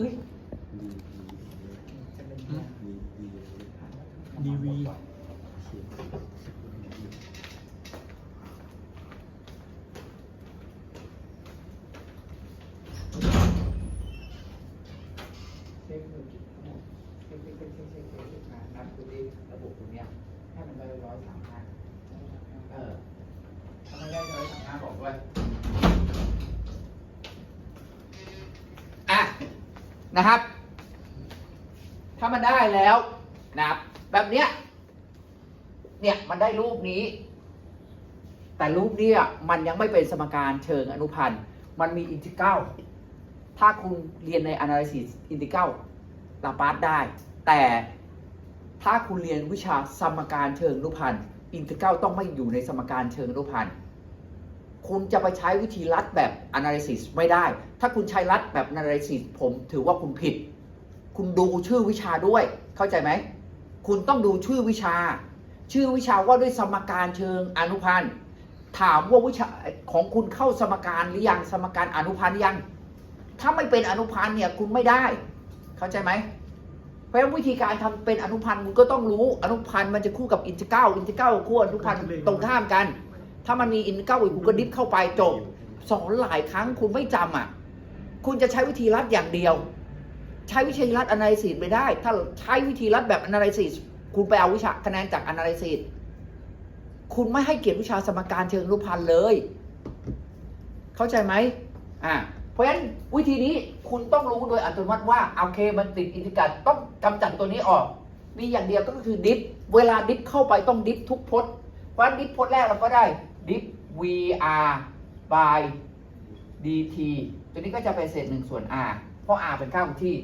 ฮ้ยจะเป็นอืมดีวีเช็คดูเช็คเช็คเช็คเช็คเช็คเช็คเช็คมานับดูดิระบบตรงเนี้ยให้มันได้ร้อยสามห้าเออถ้าไม่ได้ร้อยสามห้าบอกด้วย นะครับ ถ้ามันได้แล้วนะครับ แบบเนี้ยเนี่ยมันได้รูปนี้ แต่รูปเนี้ยมันยังไม่เป็นสมการเชิงอนุพันธ์มันมีอินทิกรัลถ้าคุณเรียนใน analysis อินทิกรัลลาปาสได้ แต่ถ้าคุณเรียนวิชาสมการเชิงอนุพันธ์อินทิกรัลต้องไม่อยู่ในสมการเชิงอนุพันธ์ คุณจะไปใช้วิธีลัดแบบ analysis ไม่ได้ ถ้าคุณใช้ลัดแบบ analysis ผมถือว่าคุณผิด คุณดูชื่อวิชาด้วย เข้าใจไหม คุณต้องดูชื่อวิชา ชื่อวิชาว่าด้วยสมการเชิงอนุพันธ์ ถามว่าวิชาของคุณเข้าสมการหรือยัง สมการอนุพันธ์ยัง ถ้าไม่เป็นอนุพันธ์เนี่ยคุณไม่ได้ เข้าใจไหมเพราะฉะนั้นวิธีการทำเป็นอนุพันธ์คุณก็ต้องรู้ อนุพันธ์มันจะคู่กับอินทิกรัลอินทิกรัลคู่อนุพันธ์ตรงข้ามกัน ถ้ามันมีอินทิกรัลอีกคุณก็ดิฟเข้าไปจบสอนหลายครั้งคุณไม่จำอะ คุณจะใช้วิธีรัดอย่างเดียว ใช้วิธีรัด analysis ไม่ได้ ถ้าใช้วิธีรัดแบบ analysis คุณไปเอาวิชาคะแนนจาก analysis คุณไม่ให้เกียรติวิชาสมการเชิงรูปพันธ์เลย เข้าใจไหมอ่าเพราะฉะนั้นวิธีนี้คุณต้องรู้โดยอัตโนมัติว่าโอเคมันติดอินทิกรัลต้องกำจัดตัวนี้ออก มีอย่างเดียวก็คือดิฟเวลาดิฟเข้าไปต้องดิฟทุกพจน์เพราะฉะนั้นดิฟพจน์แรกเราก็ได้ ดิฟ vr by dt ตัวนี้ก็จะเป็นเศษหนึ่งส่วน r เพราะ r เป็นค่าคงที่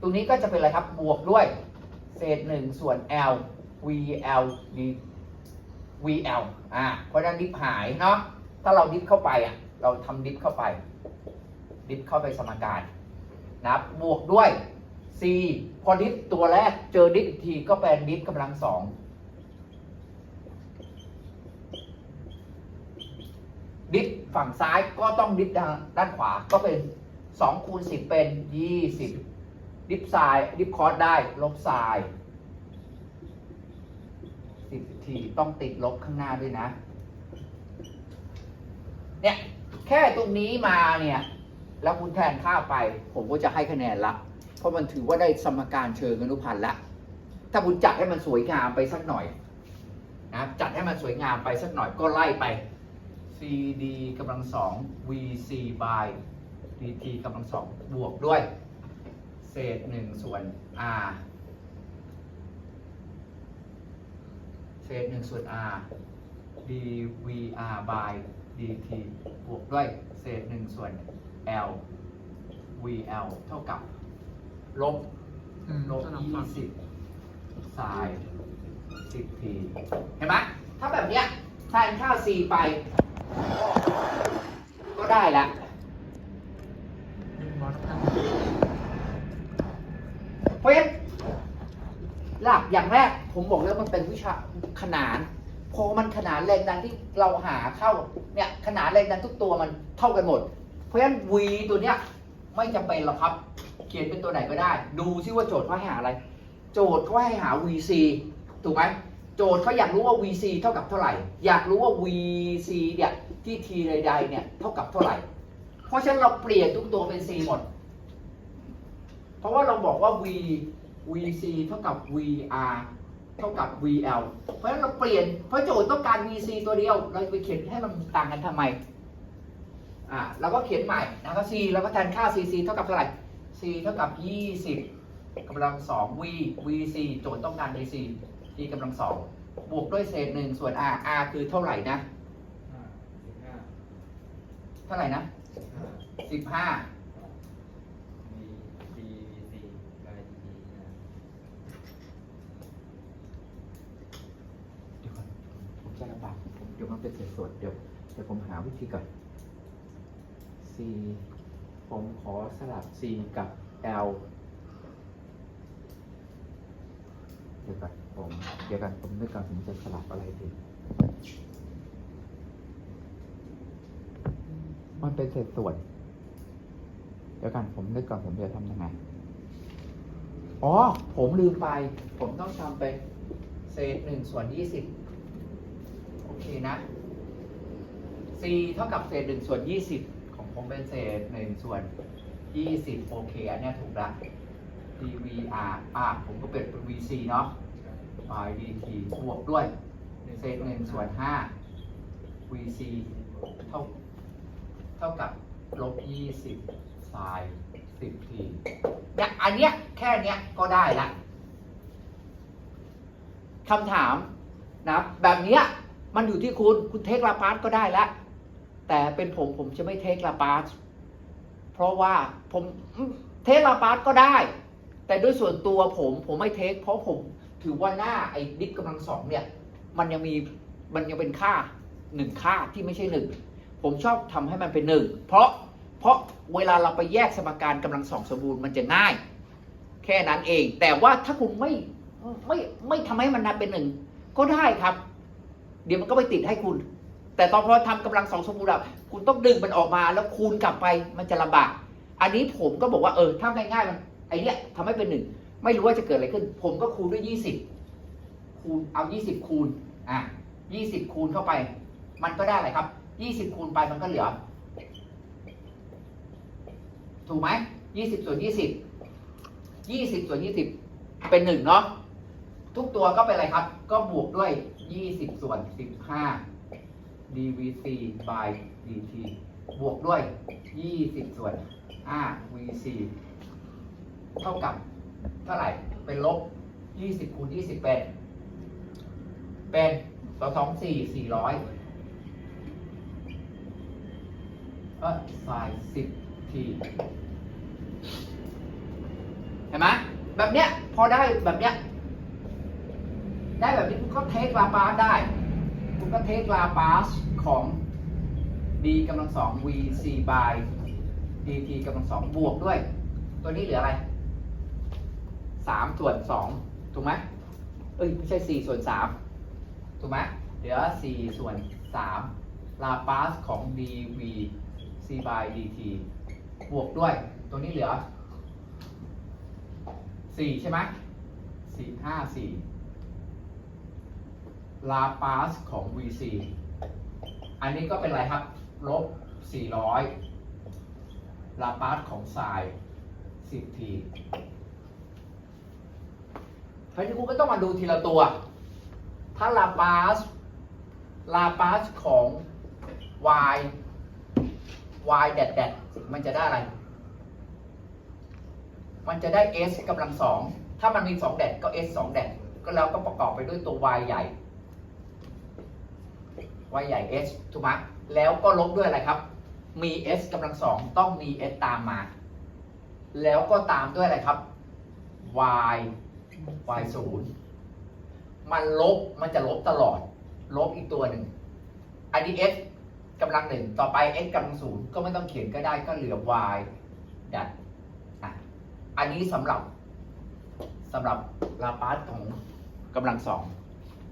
ตรงนี้ก็จะเป็นอะไรครับ บวกด้วยเศษหนึ่งส่วน l vl d vl อ่า เพราะฉะนั้นดิฟหายเนาะ ถ้าเราดิฟเข้าไปอะ เราทำดิฟเข้าไป ดิฟเข้าไปสมการนะบบวกด้วย c พอดิฟตัวแรกเจอดิฟอีกทีก็เป็นดิฟกำลังสอง ดิฟ ฝั่งซ้ายก็ต้องดิฟด้านด้านขวาก็เป็น2คูณ10 เป็น 20 ดิฟซ้ายดิฟคอร์สได้ลบซ้าย10ทีต้องติดลบข้างหน้าด้วยนะ เนี่ย แค่ตรงนี้มาเนี่ย แล้วคุณแทนค่าไป ผมก็จะให้คะแนนละ เพราะมันถือว่าได้สมการเชิงอนุพันธ์ละ ถ้าคุณจัดให้มันสวยงามไปสักหน่อยนะจัดให้มันสวยงามไปสักหน่อยก็ไล่ไป CD กำลังสอง VC by DT กำลังสองบวกด้วย เศษหนึ่งส่วน R เศษหนึ่งส่วน R dVR by dt บวกด้วย เศษหนึ่งส่วน L VL เท่ากับลบอืมลบสนับยี่ฟังสิบสายสิบที เห็นไหมถ้าแบบเนี้ยแทนค่า c ไป ก็ได้ละหนึ่งร้อยพันเพราะฉะนั้นหลักอย่างแรก ผมบอกแล้วมันเป็นวิชาขนาน พอมันขนานแรงดันที่เราหาเข้าเนี่ยขนานแรงดันทุกตัวมันเท่ากันหมด เพราะฉะนั้น v ตัวเนี้ยไม่จำเป็นหรอกครับ เขียนเป็นตัวไหนก็ได้ ดูซิว่าโจทย์เขาให้หาอะไร โจทย์เขาให้หา vc ถูกไหม โจทย์เขาอยากรู้ว่า vc เท่ากับเท่าไหร่ อยากรู้ว่า vc เนี่ยที่ t ใดๆเนี่ยเท่ากับเท่าไหร่ เพราะฉะนั้นเราเปลี่ยนทุกตัวเป็น c หมด เพราะว่าเราบอกว่า v vc เท่ากับ vr เท่ากับ vl เพราะฉะนั้นเราเปลี่ยน เพราะโจทย์ต้องการ vc ตัวเดียว เราไปเขียนให้มันต่างกันทำไม อ่าเราก็เขียนใหม่แล้วก็ c แล้วก็แทนค่า cc เท่ากับเท่าไหร่ c เท่ากับ 20กำลังสอง v vc โจทย์ต้องการ vc t กำลังสอง บวกด้วยเศษหนึ่งส่วน r r คือเท่าไหร่นะ เท่าไหร่นะสิบห้ามีดีดีบายดีเดี๋ยวผมจะลำบากผมเดี๋ยวมันเป็นเศษส่วนเดี๋ยวเดี๋ยวผมหาวิธีก่อน c ผมขอสลับ c กับ l เดี๋ยวก่อนผม เดียวกันผมนึกก่อนผมจะสลับอะไรดีมันเป็นเศษส่วน เดียวกันผมนึกก่อนผมจะทำยังไง อ๋อ ผมลืมไป ผมต้องทำเป็นเศษหนึ่งส่วนยี่สิบโอเคนะ c เท่ากับเศษหนึ่งส่วนยี่สิบของผมเป็นเศษหนึ่งส่วนยี่สิบโอเค อันนี้ถูกละ dvr อะผมก็เป็นเป็น vc เนาะ by dt บวกด้วยเศษหนึ่งส่วนห้า vc เท่าเท่ากับลบยี่สิบ sin สิบทีเนี่ยอันเนี้ยแค่เนี้ยก็ได้ละคำถามนะแบบเนี้ยมันอยู่ที่คุณคุณเทคลาปาสก็ได้ละแต่เป็นผมผมจะไม่เทคลาปาสเพราะว่าผมเทคลาปาสก็ได้ แต่ด้วยส่วนตัวผมผมไม่เทคเพราะผม ถือว่าหน้าไอ้ดิฟกำลังสองเนี่ย มันยังมีมันยังเป็นค่าหนึ่งค่าที่ไม่ใช่หนึ่งผมชอบทำให้มันเป็นหนึ่งเพราะเพราะเวลาเราไปแยกสมการกำลังสองสมบูรณ์มันจะง่าย แค่นั้นเอง แต่ว่าถ้าคุณไม่ไม่ไม่ทำให้มันนับเป็นหนึ่งก็ได้ครับ เดี๋ยวมันก็ไปติดให้คุณ แต่ตอนพอทำกำลังสองสมบูรณ์อะคุณต้องดึงมันออกมาแล้วคูณกลับไปมันจะลำบาก อันนี้ผมก็บอกว่าเออถ้าง่ายๆมันไอเนี้ยทำให้เป็นหนึ่ง ไม่รู้ว่าจะเกิดอะไรขึ้น ผมก็คูณด้วยยี่สิบคูณเอายี่สิบคูณอะยี่สิบคูณเข้าไป มันก็ได้อะไรครับยี่สิบคูณไปมันก็เหลือ ถูกไหมยี่สิบส่วนยี่สิบยี่สิบส่วนยี่สิบเป็นหนึ่งเนาะทุกตัวก็เป็นอะไรครับ ก็บวกด้วยยี่สิบส่วนสิบห้า dvc by dt บวกด้วย 20 ส่วน5 vc เท่ากับ เท่าไหร่ เป็นลบ20คูณ20เป็นเป็นสองสองสี่สี่ร้อยเออสายสิบทีเห็นไหมแบบเนี้ยพอได้แบบเนี้ยได้แบบนี้คุณก็เทคลาปาสได้ คุณก็เทคลาปาสของ d กำลังสอง vc by dt กำลังสองบวกด้วย ตัวนี้เหลืออะไร สามส่วนสองถูกไหมเอ้ยไม่ใช่สี่ส่วนสามถูกไหมเหลือสี่ส่วนสามลาปาสของ dv c by dt บวกด้วย ตัวนี้เหลือสี่ใช่ไหมสี่ห้าสี่ลาปาสของ VC อันนี้ก็เป็นไรครับ ลบ400ลาปาสของไซน์10ที ราะฉะนั้นคุณก็ต้องมาดูทีละตัว ถ้าลาปาสลาปาสของ y y แดดแดดมันจะได้อะไร มันจะได้ s กำลังสอง ถ้ามันมี2แดดก็ s 2แดดก็แล้วก็ประกอบไปด้วยตัว y ใหญ่ y ใหญ่ h ถูกไหมแล้วก็ลบด้วยอะไรครับ มี s กำลังสองต้องมี s ตามมา แล้วก็ตามด้วยอะไรครับ y y ศูนย์มันลบมันจะลบตลอด ลบอีกตัวหนึ่งอันนี้ s กำลังหนึ่งต่อไป s กำลังศูนย์ก็ไม่ต้องเขียนก็ได้ก็เหลือ y ดัดอะอันนี้สำหรับสำหรับลาปาสของกำลังสอง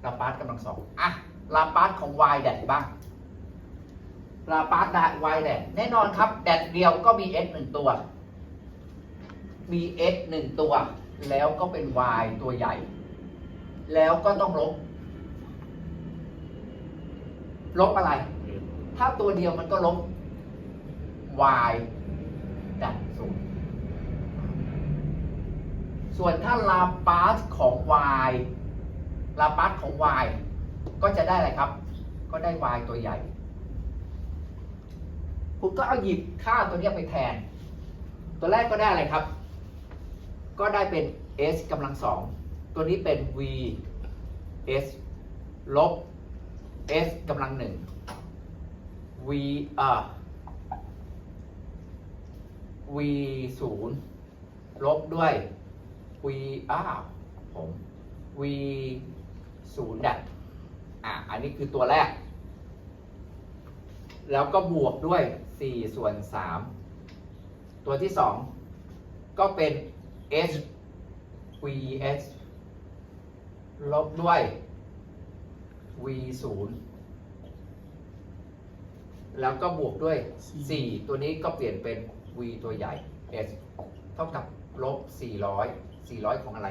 ลาปาสกำลังสองอะลาปาสของ y แดดบ้างลาปาสด y แดดแน่นอนครับ แดดเดียวก็มี s หนึ่งตัว มี s หนึ่งตัว แล้วก็เป็น y ตัวใหญ่ แล้วก็ต้องลบ ลบอะไร ถ้าตัวเดียวมันก็ลบ y ดัดศูนย์ส่วนถ้าลาปาสของ y ลาปาสของ y ก็จะได้อะไรครับ ก็ได้ y ตัวใหญ่ คุณก็เอาหยิบค่าตัวนี้ไปแทน ตัวแรกก็ได้อะไรครับ ก็ได้เป็น s กำลังสองตัวนี้เป็น v s ลบ s กำลังหนึ่ง v เอ่อ v ศูนย์ลบด้วย v อ้าผม v ศูนย์ดัดอะ อันนี้คือตัวแรก แล้วก็บวกด้วย 4 ส่วน 3 ตัวที่ 2 ก็เป็น h v s ลบด้วย v ศูนย์แล้วก็บวกด้วย 4 ตัวนี้ก็เปลี่ยนเป็น v ตัวใหญ่ s เท่ากับลบสี่ร้อยของอะไร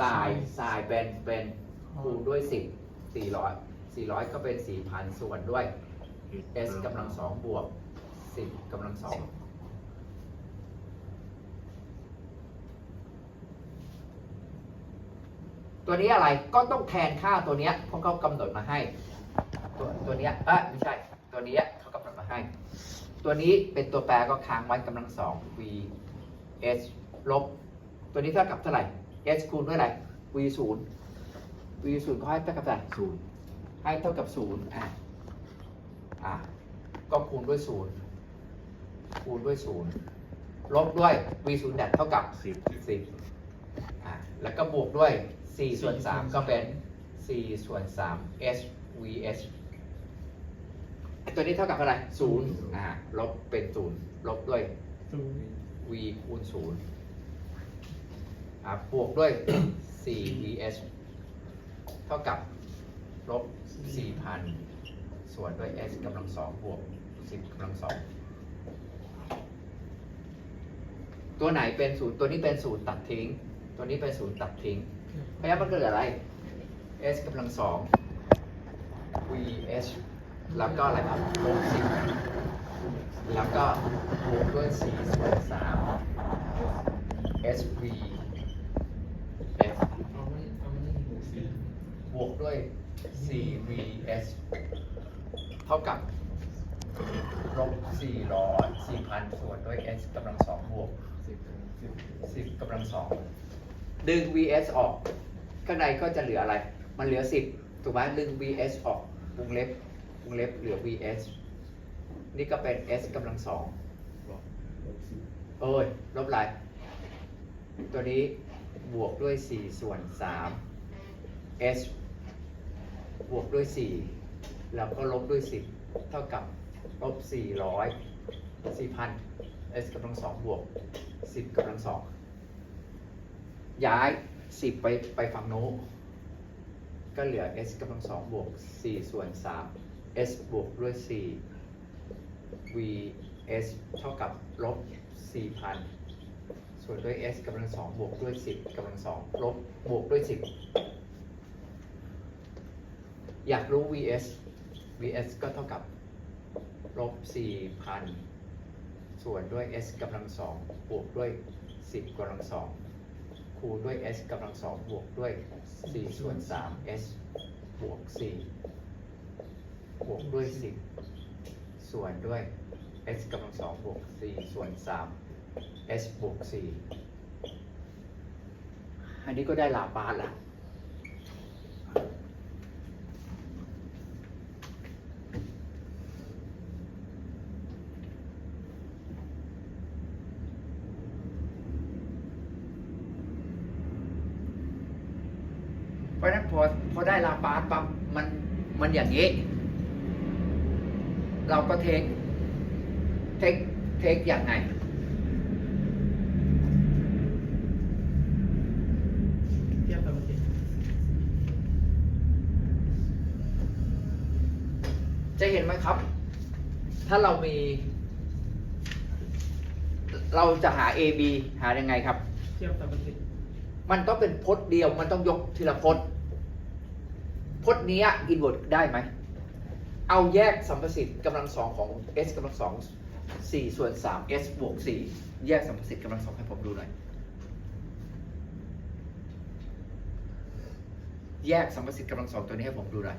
สายสายเป็นเป็นคูณด้วยสิบสี่ร้อยสี่ร้อยก็เป็นสี่พันส่วนด้วย s กำลังสองบวกสิบกำลังสอง ตัวนี้อะไรก็ต้องแทนค่าตัวเนี้ยเพราะเขากำหนดมาให้ ตัวตัวเนี้ยเอ้ยไม่ใช่ ตัวเนี้ยเขากำหนดมาให้ ตัวนี้เป็นตัวแปรก็ค้างไว้กำลังสอง v s ลบ ตัวนี้เท่ากับเท่าไหร่ s คูณด้วยอะไร v ศูนย์ v ศูนย์ก็ให้เท่ากับเท่าไหร่ศูนย์ให้เท่ากับศูนย์อะอะก็คูณด้วยศูนย์คูณด้วยศูนย์ลบด้วย v ศูนย์แดดเท่ากับสิบสิบอะแล้วก็บวกด้วย สี่ส่วนสามก็เป็นสี่ส่วนสาม h v h ไอ้ตัวนี้เท่ากับเท่าไหร่ศูนย์อ่า ลบเป็นศูนย์ลบด้วย ศูนย์ v คูณศูนย์อะบวกด้วย 4 vh เท่ากับ ลบ 4,000 ส่วนด้วย s กำลังสองบวก 10กำลังสองตัวไหนเป็นศูนย์ตัวนี้เป็นศูนย์ตัดทิ้ง ตัวนี้เป็นศูนย์ตัดทิ้ง เพราะฉะนั้นมันเกิดอะไร s กำลังสอง vh แล้วก็อะไรครับลบ10แล้วก็บวกด้วย4ส่วน3 SV F เอาม่เอาไม่ได้หมูสีบวกด้วย 4VS เท่ากับลบ400 4,000ส่วนด้วย S กำลังสองบวกสิบสิบ10กำลังสอง ดึง VS ออก ข้างในก็จะเหลืออะไร มันเหลือ 10 ถูกไหมดึง VS ออกวงเล็บวงเล็บเหลือ VS นี่ก็เป็น S กำลังสองเอ้ย ลบอะไร ตัวนี้บวกด้วย 4 ส่วน 3 s บวกด้วย 4 แล้วก็ลบด้วย 10 เท่ากับลบ400 4,000 s กำลังสองบวก 10กำลังสอง ย้าย 10 ไปไปฝั่งโน้นก็เหลือ s กำลังสองบวก 4 ส่วน 3 s บวกด้วย 4 vs เท่ากับลบ 4,000 ส่วนด้วย s กำลังสองบวกด้วย 10กำลังสองลบบวกด้วย 10 อยากรู้ vs vs ก็เท่ากับลบ 4,000 ส่วนด้วย s กำลังสองบวกด้วย 10กำลังสอง คูณด้วย s กำลังสองบวกด้วย 4 ส่วน 3 s บวก 4 บวกด้วย 10 ส่วนด้วย s กำลังสองบวก 4 ส่วน 3 s บวก 4 อันนี้ก็ได้ลาปาสละเพราะฉะนั้นพอพอได้ลาปาสปั๊บมันมัน อย่างนี้ เราก็เทคเทคเทคอย่างไงเทียบกับเมื่อกี้จะเห็นไหมครับ ถ้าเรามี เราจะหา A B หายังไงครับ เทียบกับเมื่อกี้มันต้องเป็นพจน์เดียว มันต้องยกทีละพจน์ พจน์นี้อินเวอร์ได้ไหม เอาแยกสัมประสิทธิ์กำลังสองของ s กำลังสองสี่ส่วนสาม s บวกสี่แยกสัมประสิทธิ์กำลังสองให้ผมดูหน่อย แยกสัมประสิทธิ์กำลังสองตัวนี้ให้ผมดูหน่อย